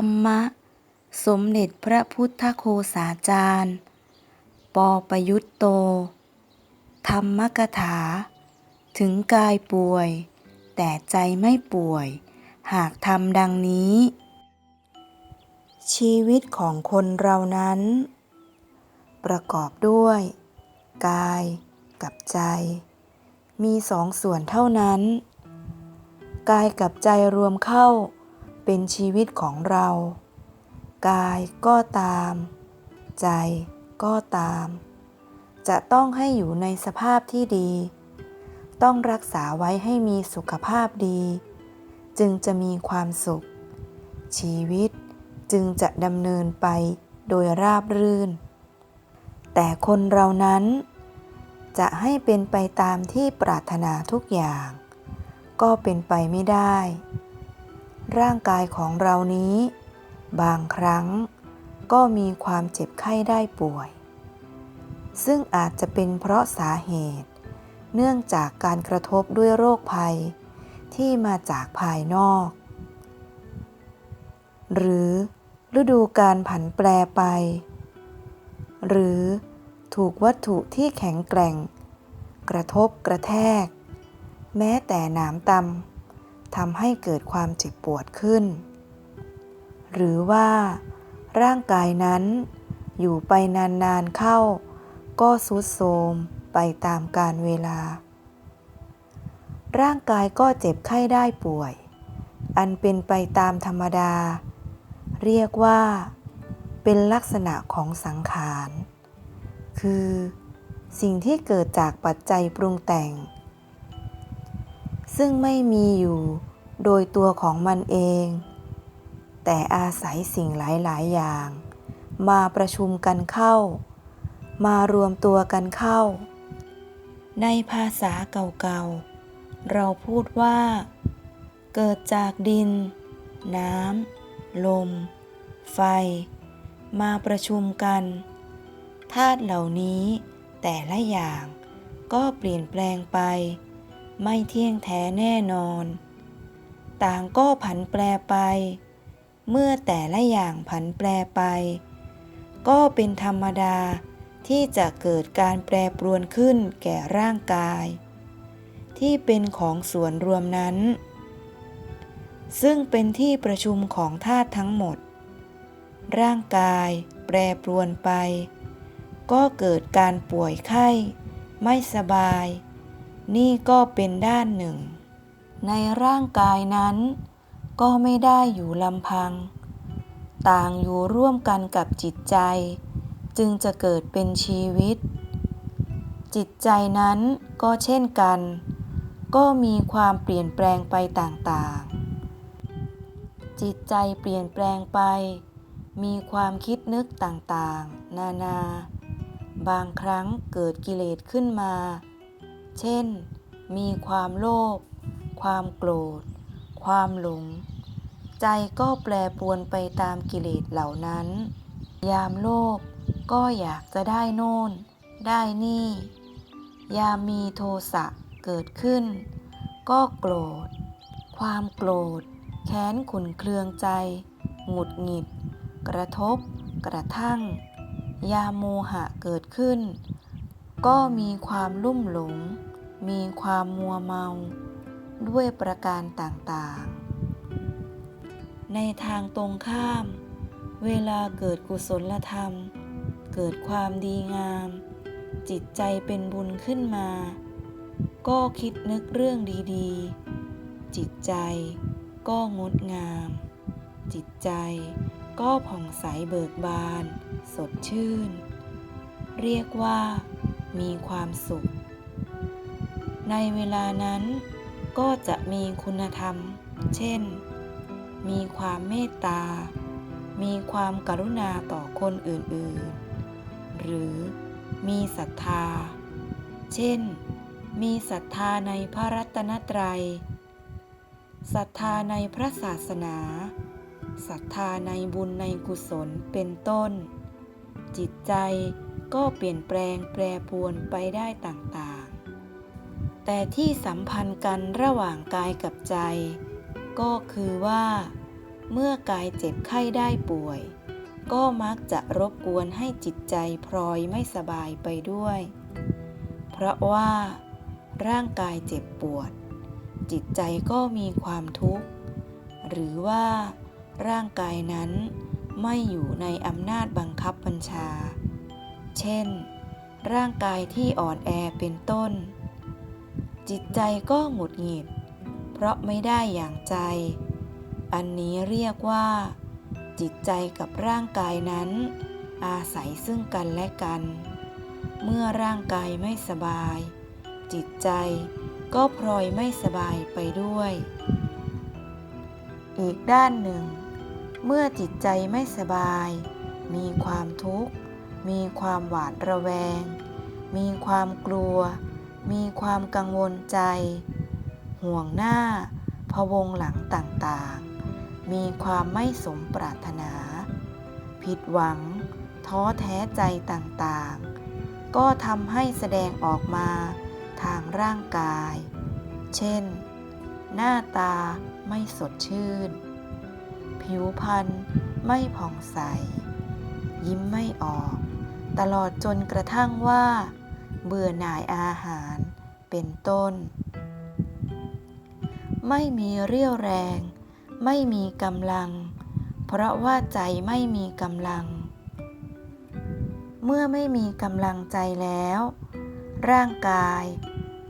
รรมะ สมเด็จพระพุทธโฆษาจารย์ ปอประยุตโต ธรรมกถา ถึงกายป่วย แต่ใจไม่ป่วย หากทำดังนี้ ชีวิตของคนเรานั้น ประกอบด้วย กายกับใจ มีสองส่วนเท่านั้น กายกับใจรวมเข้า เป็นชีวิตของเรา กายก็ตาม ใจก็ตาม จะต้องให้อยู่ในสภาพที่ดี ต้องรักษาไว้ให้มีสุขภาพดี จึงจะมีความสุข ชีวิตจึงจะดำเนินไปโดยราบรื่น แต่คนเรานั้น จะให้เป็นไปตามที่ปรารถนาทุกอย่าง ก็เป็นไปไม่ได้ ร่างกายของเรานี้ บางครั้งก็มีความเจ็บไข้ได้ป่วย ซึ่งอาจจะเป็นเพราะสาเหตุ เนื่องจากการกระทบด้วยโรคภัย ที่มาจากภายนอก หรือฤดูการผันแปรไป หรือถูกวัตถุที่แข็งแกร่ง กระทบกระแทก แม้แต่หนามตำ ทำให้เกิดความเจ็บปวดขึ้น หรือว่าร่างกายนั้นอยู่ไปนานๆเข้า ก็ทรุดโทมไปตามกาลเวลา ร่างกายก็เจ็บไข้ได้ป่วย อันเป็นไปตามธรรมดา เรียกว่า เป็นลักษณะของสังขาร คือ สิ่งที่เกิดจากปัจจัยปรุงแต่ง ซึ่งไม่มีอยู่โดยตัวของมันเอง แต่อาศัยสิ่งหลาย ๆ อย่าง มาประชุมกันเข้า มารวมตัวกันเข้า ในภาษาเก่าๆ เราพูดว่า เกิดจากดิน น้ำ ลม ไฟ มาประชุมกันธาตุเหล่านี้แต่ละอย่างก็เปลี่ยนแปลงไป ไม่เที่ยงแท้แน่นอน ต่างก็ผันแปรไป เมื่อแต่ละอย่างผันแปรไป ก็เป็นธรรมดาที่จะเกิดการแปรปรวนขึ้นแก่ร่างกาย ที่เป็นของส่วนรวมนั้น ซึ่งเป็นที่ประชุมของธาตุทั้งหมด ร่างกายแปรปรวนไป ก็เกิดการป่วยไข้ ไม่สบาย นี่ก็เป็นด้านหนึ่ง ในร่างกายนั้น ก็ไม่ได้อยู่ลำพัง ต่างอยู่ร่วมกันกับจิตใจ จึงจะเกิดเป็นชีวิต จิตใจนั้นก็เช่นกัน ก็มีความเปลี่ยนแปลงไปต่างๆ จิตใจเปลี่ยนแปลงไป มีความคิดนึกต่างๆ นานา บางครั้งเกิดกิเลสขึ้นมา เช่น มีความโลภ ความโกรธ ความหลง ใจก็แปรปรวนไปตามกิเลสเหล่านั้น ยามโลภก็อยากจะได้โน่น ได้นี่ ยามมีโทสะเกิดขึ้น ก็โกรธ ความโกรธ แค้นขุนเคืองใจ หงุดหงิด กระทบ กระทั่ง ยามโมหะเกิดขึ้น ก็มีความลุ่มหลง มีความมัวเมา ด้วยประการต่างๆ ในทางตรงข้าม เวลาเกิดกุศลธรรม เกิดความดีงาม จิตใจเป็นบุญขึ้นมา ก็คิดนึกเรื่องดีๆ จิตใจก็งดงาม จิตใจก็ผ่องใสเบิกบาน สดชื่น เรียกว่า มีความสุข ในเวลานั้นก็จะมีคุณธรรม เช่น มีความเมตตา มีความกรุณาต่อคนอื่นๆ หรือมีศรัทธา เช่น มีศรัทธาในพระรัตนตรัย ศรัทธาในพระศาสนา ศรัทธาในบุญในกุศลเป็นต้น จิตใจ ก็เปลี่ยนแปลงแปรปรวนไปได้ต่างๆ แต่ที่สัมพันธ์กันระหว่างกายกับใจ ก็คือว่า เมื่อกายเจ็บไข้ได้ป่วย ก็มักจะรบกวนให้จิตใจพลอยไม่สบายไปด้วย เพราะว่า ร่างกายเจ็บปวด จิตใจก็มีความทุกข์ หรือว่า ร่างกายนั้นไม่อยู่ในอำนาจบังคับบัญชา เช่น ร่างกายที่อ่อนแอเป็นต้น จิตใจก็หงุดหงิด เพราะไม่ได้อย่างใจ อันนี้เรียกว่า จิตใจกับร่างกายนั้น อาศัยซึ่งกันและกัน เมื่อร่างกายไม่สบาย จิตใจก็พลอยไม่สบายไปด้วย อีกด้านหนึ่ง เมื่อจิตใจไม่สบาย มีความทุกข์ มีความหวาดระแวง มีความกลัว มีความกังวลใจ ห่วงหน้าพะวงหลังต่างๆ มีความไม่สมปรารถนา ผิดหวัง ท้อแท้ใจต่างๆ ก็ทำให้แสดงออกมาทางร่างกาย เช่น หน้าตาไม่สดชื่น ผิวพรรณไม่ผ่องใส ยิ้มไม่ออก ตลอดจนกระทั่งว่า เบื่อหน่ายอาหารเป็นต้น ไม่มีเรี่ยวแรง ไม่มีกำลัง เพราะว่าใจไม่มีกำลัง เมื่อไม่มีกำลังใจแล้ว ร่างกาย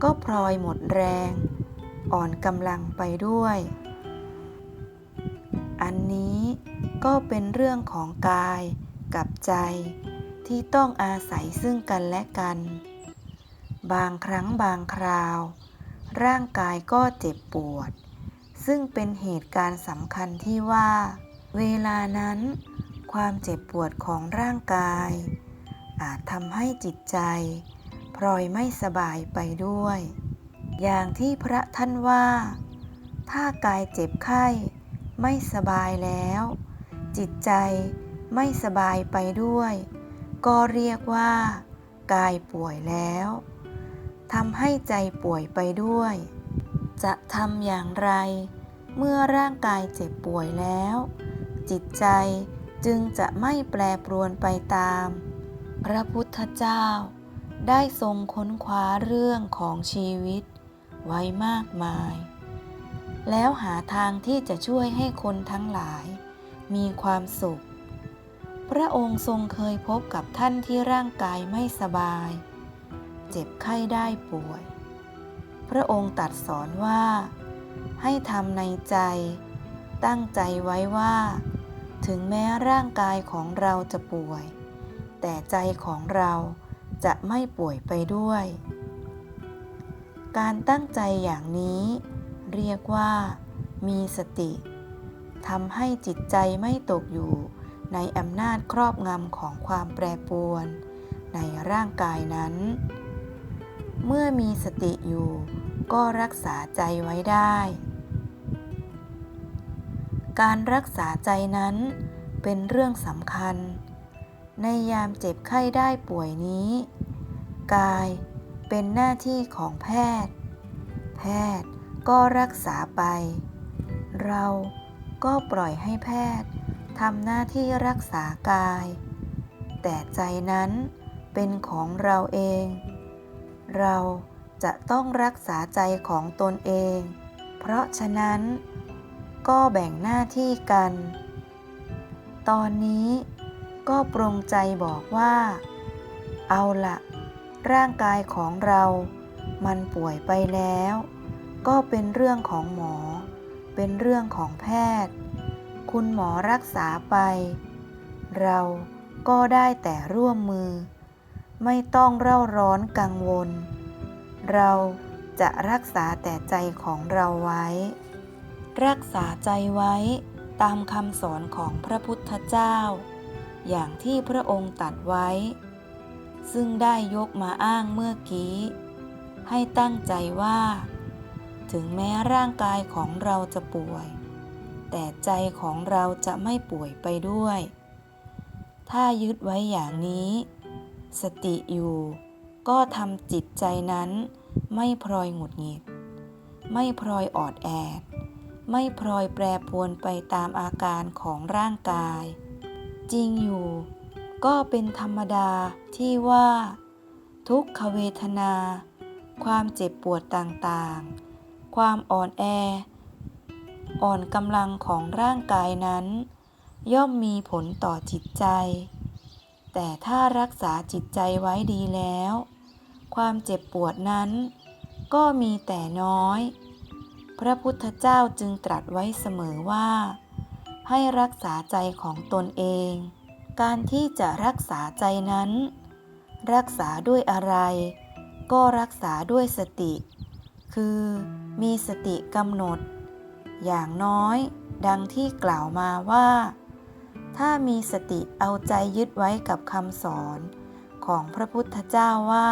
ก็พลอยหมดแรง อ่อนกำลังไปด้วย อันนี้ก็เป็นเรื่องของกายกับใจ ที่ต้องอาศัยซึ่งกันและกัน บางครั้งบางคราว ร่างกายก็เจ็บปวด ซึ่งเป็นเหตุการณ์สำคัญที่ว่า เวลานั้น ความเจ็บปวดของร่างกาย อาจทำให้จิตใจพลอยไม่สบายไปด้วย อย่างที่พระท่านว่า ถ้ากายเจ็บไข้ไม่สบายแล้ว จิตใจไม่สบายไปด้วย ก็เรียกว่า กายป่วยแล้วทำให้ใจป่วยไปด้วย จะทำอย่างไร เมื่อร่างกายเจ็บป่วยแล้ว จิตใจจึงจะไม่แปรปรวนไปตาม พระพุทธเจ้า ได้ทรงค้นคว้าเรื่องของชีวิต ไว้มากมาย แล้วหาทางที่จะช่วยให้คนทั้งหลาย มีความสุข พระองค์ทรงเคยพบกับท่านที่ร่างกายไม่สบาย เจ็บไข้ได้ป่วย พระองค์ตัดสอนว่า ให้ทำในใจ ตั้งใจไว้ว่า ถึงแม้ร่างกายของเราจะป่วย แต่ใจของเราจะไม่ป่วยไปด้วย การตั้งใจอย่างนี้ เรียกว่า มีสติทำให้จิตใจไม่ตกอยู่ ในอำนาจครอบงำของความแปรปรวน ในร่างกายนั้น เมื่อมีสติอยู่ก็รักษาใจไว้ได้ การรักษาใจนั้นเป็นเรื่องสำคัญ ในยามเจ็บไข้ได้ป่วยนี้ กายเป็นหน้าที่ของแพทย์ แพทย์ก็รักษาไป เราก็ปล่อยให้แพทย์ ทำหน้าที่รักษากาย แต่ใจนั้นเป็นของเราเอง เราจะต้องรักษาใจของตนเอง เพราะฉะนั้นก็แบ่งหน้าที่กัน ตอนนี้ก็ปรงใจบอกว่า เอาละร่างกายของเรามันป่วยไปแล้ว ก็เป็นเรื่องของหมอ เป็นเรื่องของแพทย์ คุณหมอรักษาไป เราก็ได้แต่ร่วมมือ ไม่ต้องเร่าร้อนกังวล เราจะรักษาแต่ใจของเราไว้ รักษาใจไว้ตามคำสอนของพระพุทธเจ้า อย่างที่พระองค์ตรัดไว้ ซึ่งได้ยกมาอ้างเมื่อกี้ ให้ตั้งใจว่า ถึงแม้ร่างกายของเราจะป่วย แต่ใจของเราจะไม่ป่วยไปด้วย ถ้ายึดไว้อย่างนี้ สติอยู่ ก็ทำจิตใจนั้น ไม่พลอยหงุดหงิด ไม่พลอยออดแอด ไม่พลอยแปรปวนไปตามอาการของร่างกาย จริงอยู่ ก็เป็นธรรมดาที่ว่า ทุกขเวทนา ความเจ็บปวดต่างๆ ความอ่อนแอ อ่อนกำลังของร่างกายนั้น ย่อมมีผลต่อจิตใจ แต่ถ้ารักษาจิตใจไว้ดีแล้ว ความเจ็บปวดนั้น ก็มีแต่น้อย พระพุทธเจ้าจึงตรัสไว้เสมอว่า ให้รักษาใจของตนเอง การที่จะรักษาใจนั้น รักษาด้วยอะไร ก็รักษาด้วยสติ คือมีสติกำหนด อย่างน้อย ดังที่กล่าวมาว่า ถ้ามีสติเอาใจยึดไว้กับคำสอนของพระพุทธเจ้าว่า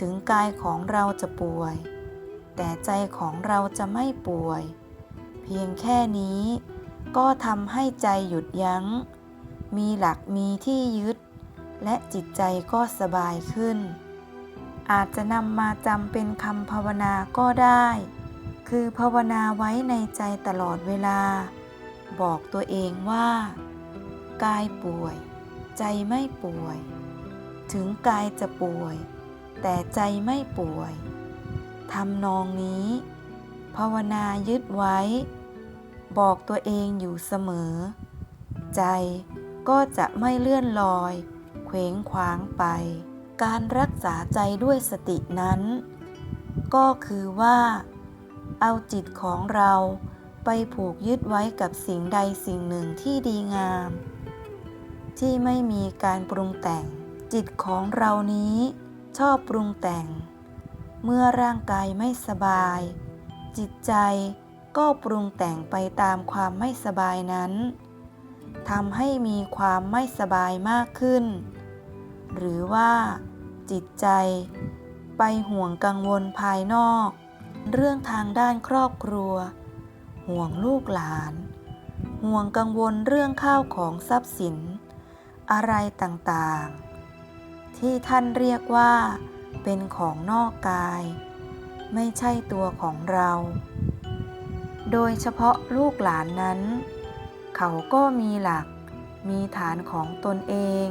ถึงกายของเราจะป่วย แต่ใจของเราจะไม่ป่วย เพียงแค่นี้ก็ทำให้ใจหยุดยัง้ง มีหลักมีที่ยึด และจิตใจก็สบายขึ้น อาจจะนำมาจำเป็นคำภาวนาก็ได้ คือภาวนาไว้ในใจตลอดเวลา บอกตัวเองว่า กายป่วย ใจไม่ป่วย ถึงกายจะป่วย แต่ใจไม่ป่วยทำนองนี้ ภาวนายึดไว้ บอกตัวเองอยู่เสมอ ใจก็จะไม่เลื่อนลอย เคว้งคว้างไป การรักษาใจด้วยสตินั้น ก็คือว่า เอาจิตของเราไปผูกยึดไว้กับสิ่งใดสิ่งหนึ่งที่ดีงาม ที่ไม่มีการปรุงแต่ง จิตของเรานี้ชอบปรุงแต่ง เมื่อร่างกายไม่สบาย จิตใจก็ปรุงแต่งไปตามความไม่สบายนั้นทำให้มีความไม่สบายมากขึ้น หรือว่า จิตใจ ไปห่วงกังวลภายนอก เรื่องทางด้านครอบครัว ห่วงลูกหลาน ห่วงกังวลเรื่องข้าวของทรัพย์สิน อะไรต่างๆ ที่ท่านเรียกว่า เป็นของนอกกาย ไม่ใช่ตัวของเรา โดยเฉพาะลูกหลานนั้น เขาก็มีหลัก มีฐานของตนเอง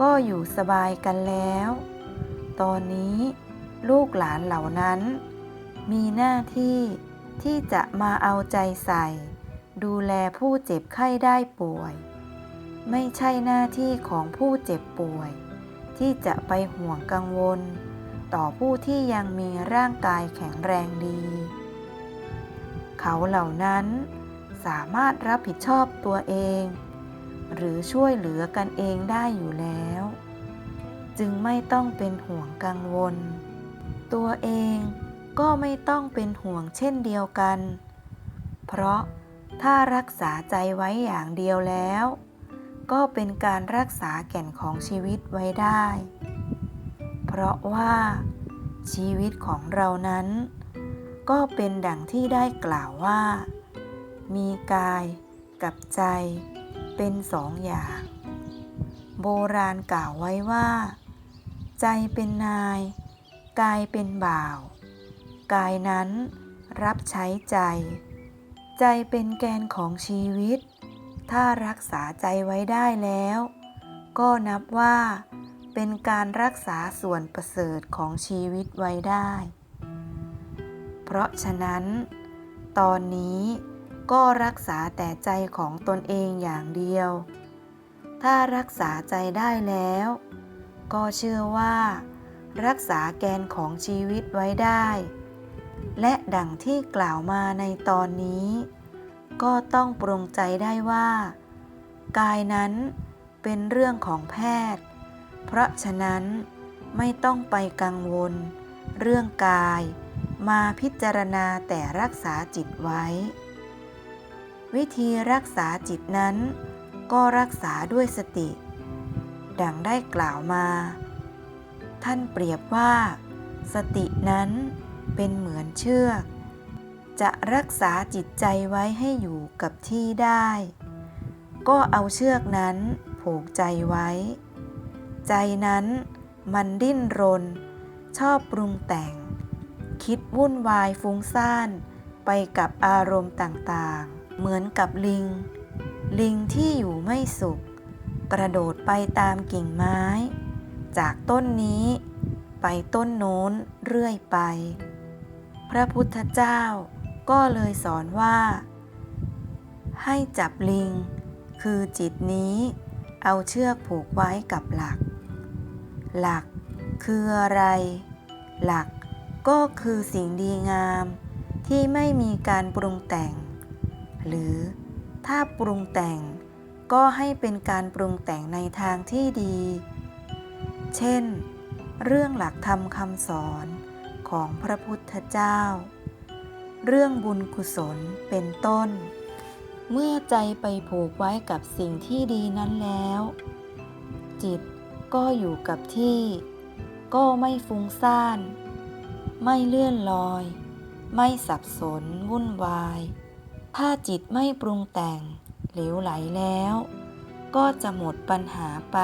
ก็อยู่สบายกันแล้ว ตอนนี้ลูกหลานเหล่านั้น มีหน้าที่ที่จะมาเอาใจใส่ ดูแลผู้เจ็บไข้ได้ป่วย ไม่ใช่หน้าที่ของผู้เจ็บป่วย ที่จะไปห่วงกังวล ต่อผู้ที่ยังมีร่างกายแข็งแรงดี เขาเหล่านั้นสามารถรับผิดชอบตัวเอง หรือช่วยเหลือกันเองได้อยู่แล้ว จึงไม่ต้องเป็นห่วงกังวล ตัวเอง ก็ไม่ต้องเป็นห่วงเช่นเดียวกัน เพราะถ้ารักษาใจไว้อย่างเดียวแล้ว ก็เป็นการรักษาแก่นของชีวิตไว้ได้ เพราะว่าชีวิตของเรานั้น ก็เป็นดังที่ได้กล่าวว่า มีกายกับใจเป็นสองอย่าง โบราณกล่าวไว้ว่า ใจเป็นนาย กายเป็นบ่าว กายนั้นรับใช้ใจ ใจเป็นแกนของชีวิต ถ้ารักษาใจไว้ได้แล้ว ก็นับว่าเป็นการรักษาส่วนประเสริฐของชีวิตไว้ได้ เพราะฉะนั้น ตอนนี้ก็รักษาแต่ใจของตนเองอย่างเดียว ถ้ารักษาใจได้แล้ว ก็เชื่อว่า รักษาแกนของชีวิตไว้ได้ และดังที่กล่าวมาในตอนนี้ ก็ต้องปรงใจได้ว่า กายนั้นเป็นเรื่องของแพทย์ เพราะฉะนั้นไม่ต้องไปกังวล เรื่องกายมาพิจารณาแต่รักษาจิตไว้ วิธีรักษาจิตนั้น ก็รักษาด้วยสติ ดังได้กล่าวมา ท่านเปรียบว่า สตินั้น เป็นเหมือนเชือก จะรักษาจิตใจไว้ให้อยู่กับที่ได้ ก็เอาเชือกนั้นผูกใจไว้ ใจนั้นมันดิ้นรน ชอบปรุงแต่ง คิดวุ่นวายฟุ้งซ่านไปกับอารมณ์ต่างๆ เหมือนกับลิง ลิงที่อยู่ไม่สุข กระโดดไปตามกิ่งไม้ จากต้นนี้ไปต้นโน้นเรื่อยไป พระพุทธเจ้าก็เลยสอนว่า ให้จับลิง คือจิตนี้ เอาเชือกผูกไว้กับหลัก หลักคืออะไร หลักก็คือสิ่งดีงาม ที่ไม่มีการปรุงแต่ง หรือถ้าปรุงแต่งก็ให้เป็นการปรุงแต่งในทางที่ดี เช่น เรื่องหลักธรรมคำสอน ของพระพุทธเจ้า เรื่องบุญกุศลเป็นต้น เมื่อใจไปผูกไว้กับสิ่งที่ดีนั้นแล้ว จิตก็อยู่กับที่ ก็ไม่ฟุ้งซ่าน ไม่เลื่อนลอย ไม่สับสนวุ่นวาย ถ้าจิตไม่ปรุงแต่งเหลวไหลแล้ว ก็จะหมดปัญหาไป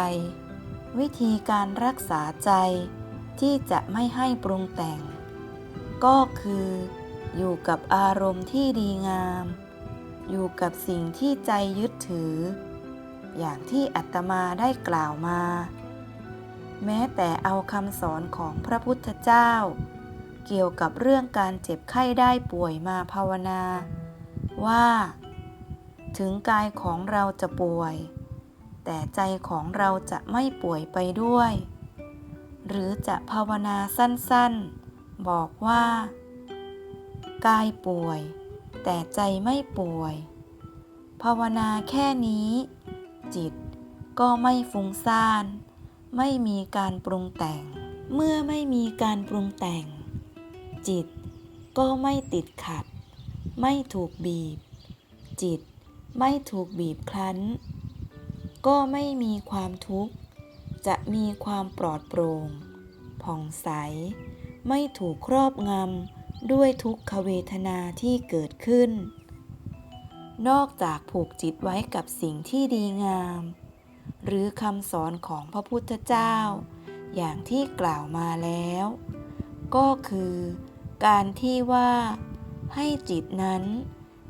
วิธีการรักษาใจที่จะไม่ให้ปรุงแต่ง ก็คืออยู่กับอารมณ์ที่ดีงาม อยู่กับสิ่งที่ใจยึดถือ อย่างที่อัตมาได้กล่าวมา แม้แต่เอาคำสอนของพระพุทธเจ้า เกี่ยวกับเรื่องการเจ็บไข้ได้ป่วยมาภาวนา ว่า ถึงกายของเราจะป่วย แต่ใจของเราจะไม่ป่วยไปด้วย หรือจะภาวนาสั้นๆ บอกว่า กายป่วย แต่ใจไม่ป่วย ภาวนาแค่นี้ จิตก็ไม่ฟุ้งซ่าน ไม่มีการปรุงแต่ง เมื่อไม่มีการปรุงแต่ง จิตก็ไม่ติดขัด ไม่ถูกบีบ จิตไม่ถูกบีบคลั้น ก็ไม่มีความทุกข์ จะมีความปลอดโปร่งผ่องใส ไม่ถูกครอบงำด้วยทุกขเวทนาที่เกิดขึ้น นอกจากผูกจิตไว้กับสิ่งที่ดีงาม หรือคำสอนของพระพุทธเจ้า อย่างที่กล่าวมาแล้ว ก็คือการที่ว่าให้จิตนั้น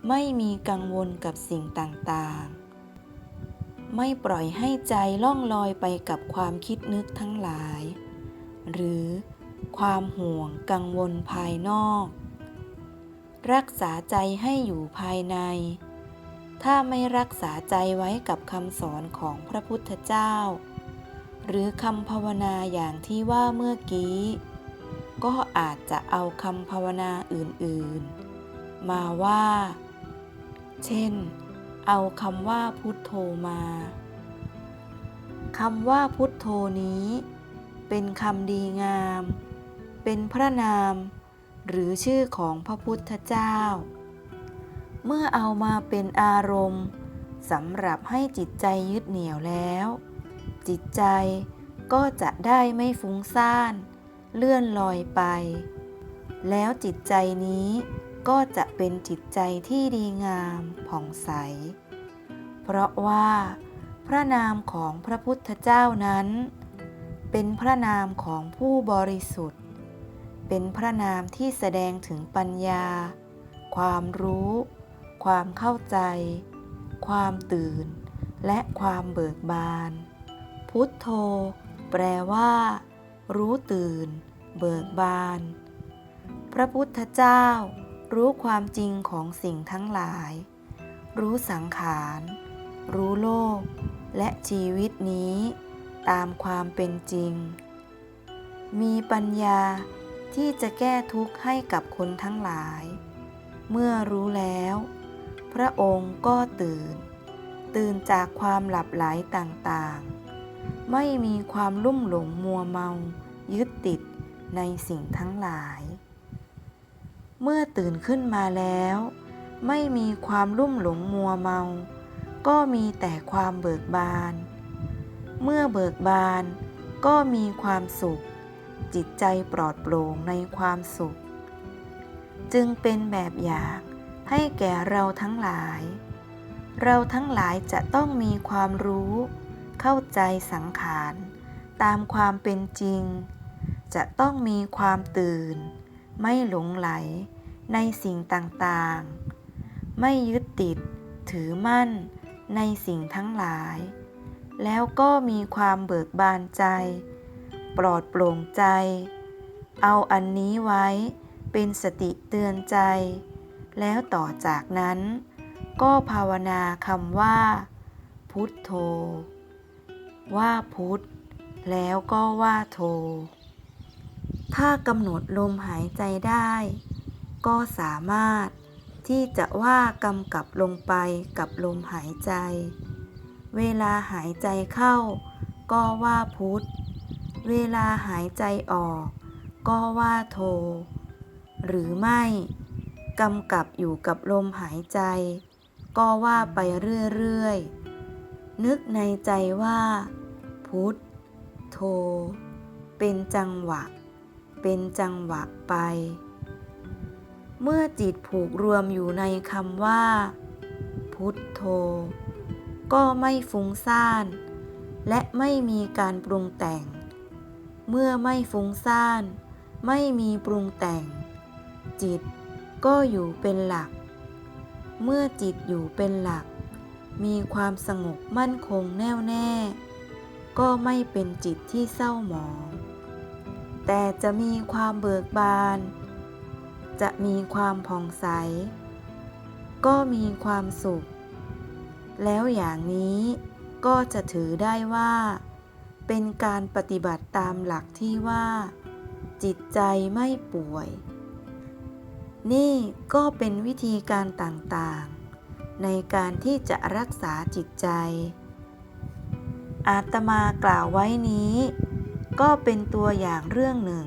ไม่มีกังวลกับสิ่งต่างๆ ไม่ปล่อยให้ใจล่องลอยไปกับความคิดนึกทั้งหลาย หรือ ความห่วงกังวลภายนอก รักษาใจให้อยู่ภายใน ถ้าไม่รักษาใจไว้กับคำสอนของพระพุทธเจ้า หรือคำภาวนาอย่างที่ว่าเมื่อกี้ ก็อาจจะเอาคำภาวนาอื่นๆ มาว่า เช่น เอาคำว่าพุทโธมาคำว่าพุทโธนี้เป็นคำดีงาม เป็นพระนาม หรือชื่อของพระพุทธเจ้า เมื่อเอามาเป็นอารมณ์สำหรับให้จิตใจยึดเหนี่ยวแล้ว จิตใจก็จะได้ไม่ฟุ้งซ่าน เลื่อนลอยไป แล้วจิตใจนี้ก็จะเป็นจิตใจที่ดีงามผ่องใส เพราะว่า พระนามของพระพุทธเจ้านั้น เป็นพระนามของผู้บริสุทธิ์ เป็นพระนามที่แสดงถึงปัญญา ความรู้ ความเข้าใจ ความตื่น และความเบิกบาน พุทโธ แปลว่า รู้ตื่น เบิกบาน พระพุทธเจ้า รู้ความจริงของสิ่งทั้งหลาย รู้สังขาร รู้โลก และชีวิตนี้ ตามความเป็นจริง มีปัญญา ที่จะแก้ทุกข์ให้กับคนทั้งหลาย เมื่อรู้แล้ว พระองค์ก็ตื่น ตื่นจากความหลับไหลต่างๆ ไม่มีความลุ่มหลงมัวเมา ยึดติดในสิ่งทั้งหลาย เมื่อตื่นขึ้นมาแล้ว ไม่มีความลุ่มหลงมัวเมา ก็มีแต่ความเบิกบาน เมื่อเบิกบานก็มีความสุข จิตใจปลอดโปร่งในความสุข จึงเป็นแบบอย่างให้แก่เราทั้งหลาย เราทั้งหลายจะต้องมีความรู้ เข้าใจสังขาร ตามความเป็นจริง จะต้องมีความตื่น ไม่หลงไหลในสิ่งต่างๆ ไม่ยึดติดถือมั่นในสิ่งทั้งหลาย แล้วก็มีความเบิกบานใจ ปลอดโปร่งใจ เอาอันนี้ไว้เป็นสติเตือนใจ แล้วต่อจากนั้น ก็ภาวนาคำว่า พุทโธ ว่าพุทธแล้วก็ว่าโธ ถ้ากำหนดลมหายใจได้ ก็สามารถที่จะว่ากำกับลงไปกับลมหายใจ เวลาหายใจเข้าก็ว่าพุทธ เวลาหายใจออก ก็ว่าโท หรือไม่กำกับอยู่กับลมหายใจ ก็ว่าไปเรื่อยๆ นึกในใจว่า พุทธโท เป็นจังหวะ เป็นจังหวะไป เมื่อจิตผูกรวมอยู่ในคำว่า พุทโธก็ไม่ฟุ้งซ่าน และไม่มีการปรุงแต่ง เมื่อไม่ฟุ้งซ่าน ไม่มีปรุงแต่ง จิตก็อยู่เป็นหลัก เมื่อจิตอยู่เป็นหลัก มีความสงบมั่นคงแน่วแน่ ก็ไม่เป็นจิตที่เศร้าหมอง แต่จะมีความเบิกบาน จะมีความผ่องใส ก็มีความสุข แล้วอย่างนี้ก็จะถือได้ว่า เป็นการปฏิบัติตามหลักที่ว่า จิตใจไม่ป่วย นี่ก็เป็นวิธีการต่างๆ ในการที่จะรักษาจิตใจ อาตมากล่าวไว้นี้ ก็เป็นตัวอย่างเรื่องหนึ่ง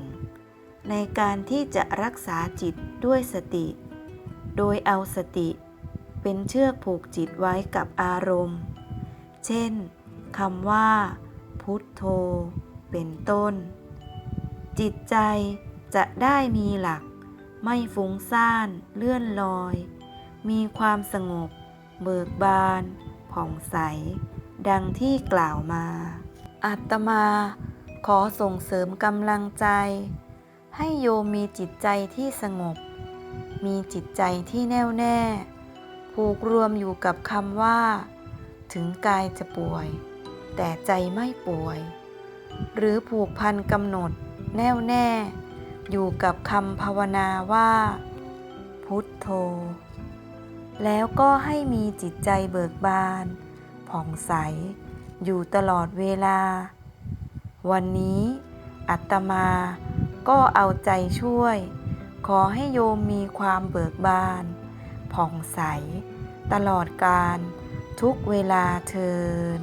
ในการที่จะรักษาจิตด้วยสติ โดยเอาสติเป็นเชือกผูกจิตไว้กับอารมณ์ เช่นคำว่า พุทโธ เป็นต้น จิตใจจะได้มีหลัก ไม่ฟุ้งซ่านเลื่อนลอย มีความสงบ เบิกบาน ผ่องใส ดังที่กล่าวมาอาตมาขอส่งเสริมกำลังใจ ให้โยมมีจิตใจที่สงบ มีจิตใจที่แน่วแน่ ผูกรวมอยู่กับคำว่า ถึงกายจะป่วย แต่ใจไม่ป่วย หรือผูกพันกำหนดแน่วแน่ อยู่กับคำภาวนาว่า พุทโธ แล้วก็ให้มีจิตใจเบิกบาน ผ่องใส อยู่ตลอดเวลา วันนี้อัตมาก็เอาใจช่วย ขอให้โยมมีความเบิกบาน ผ่องใส ตลอดการทุกเวลาเทิน